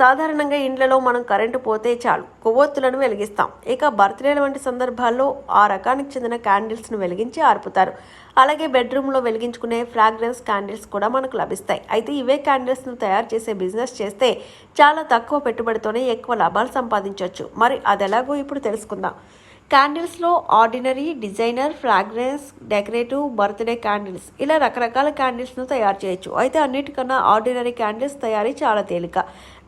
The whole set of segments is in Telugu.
సాధారణంగా ఇండ్లలో మనం కరెంటు పోతే చాలు. కొవ్వొత్తులను వెలిగిస్తాం. ఇక బర్త్డేల వంటి సందర్భాల్లో ఆ రకానికి చెందిన క్యాండిల్స్ను వెలిగించి ఆర్పుతారు. అలాగే బెడ్రూమ్లో వెలిగించుకునే ఫ్రాగ్రెన్స్ క్యాండిల్స్ కూడా మనకు లభిస్తాయి. అయితే ఇవే క్యాండిల్స్ను తయారు చేసే బిజినెస్ చేస్తే చాలా తక్కువ పెట్టుబడితోనే ఎక్కువ లాభాలు సంపాదించవచ్చు మరి అది ఎలాగో ఇప్పుడు తెలుసుకుందాం. క్యాండిల్స్లో ordinary designer fragrance decorative birthday candles ఇలా రకరకాల క్యాండిల్స్ను తయారు చేయొచ్చు. అయితే అన్నిటికన్నా ఆర్డినరీ క్యాండిల్స్ తయారీ చాలా తేలిక.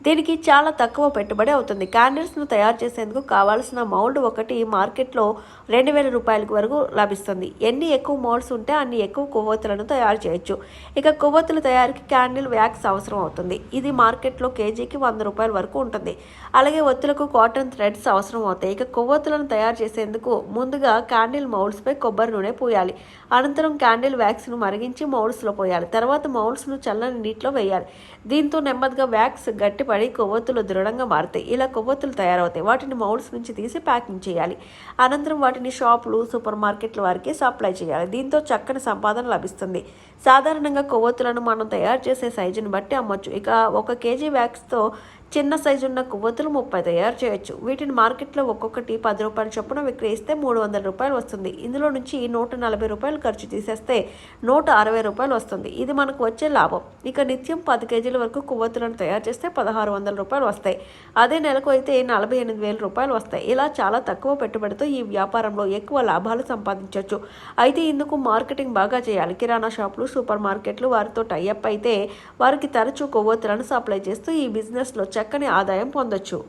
దీనికి చాలా తక్కువ పెట్టుబడి అవుతుంది. క్యాండిల్స్ను తయారు చేసేందుకు కావాల్సిన మౌల్డ్ ఒకటి మార్కెట్లో రెండు వేల రూపాయలకు వరకు లభిస్తుంది. ఎన్ని ఎక్కువ మౌల్డ్స్ ఉంటే అన్ని ఎక్కువ కొవ్వొత్తులను తయారు చేయొచ్చు. ఇక కొవ్వొత్తుల తయారీకి క్యాండిల్ వ్యాక్స్ అవసరం అవుతుంది. ఇది మార్కెట్లో కేజీకి వంద రూపాయల వరకు ఉంటుంది. అలాగే ఒత్తులకు కాటన్ థ్రెడ్స్ అవసరం అవుతాయి. ఇక కొవ్వొత్తులను తయారు చేసేందుకు ముందుగా క్యాండిల్ మౌల్డ్స్పై కొబ్బరి నూనె పోయాలి. అనంతరం క్యాండిల్ వ్యాక్స్ను మరిగించి మౌల్డ్స్లో పోయాలి. తర్వాత మౌల్డ్స్ను చల్లని నీటిలో వేయాలి. దీంతో నెమ్మదిగా వ్యాక్స్ గట్టి పడి కొవ్వొత్తులు దృఢంగా మారుతాయి. ఇలా కొవ్వొత్తులు తయారవుతాయి. వాటిని మౌల్స్ నుంచి తీసి ప్యాకింగ్ చేయాలి. అనంతరం వాటిని షాపులు సూపర్ మార్కెట్ల వారికి సప్లై చేయాలి. దీంతో చక్కని సంపాదన లభిస్తుంది. సాధారణంగా కొవ్వొత్తులను మనం తయారు చేసే సైజుని బట్టి అమ్మొచ్చు. ఇక ఒక కేజీ వ్యాక్స్తో చిన్న సైజు ఉన్న కొవ్వొత్తులు ముప్పై తయారు చేయొచ్చు. వీటిని మార్కెట్లో ఒక్కొక్కటి పది రూపాయల చొప్పున విక్రయిస్తే మూడు వందల రూపాయలు వస్తుంది. ఇందులో నుంచి నూట నలభై రూపాయలు ఖర్చు తీసేస్తే నూట అరవై రూపాయలు వస్తుంది. ఇది మనకు వచ్చే లాభం. ఇక నిత్యం పది కేజీల వరకు కొవ్వొత్తులను తయారు చేస్తే పదహారు వందల రూపాయలు వస్తాయి. అదే నెలకు అయితే నలభై ఎనిమిది వేల రూపాయలు వస్తాయి. ఇలా చాలా తక్కువ పెట్టుబడితో ఈ వ్యాపారంలో ఎక్కువ లాభాలు సంపాదించవచ్చు అయితే ఇందుకు మార్కెటింగ్ బాగా చేయాలి. కిరాణా షాపులు సూపర్ మార్కెట్లు వారితో టైఅప్ అయితే వారికి తరచూ కొవ్వొత్తులను సప్లై చేస్తూ ఈ బిజినెస్లో చక్కని ఆదాయం పొందొచ్చు.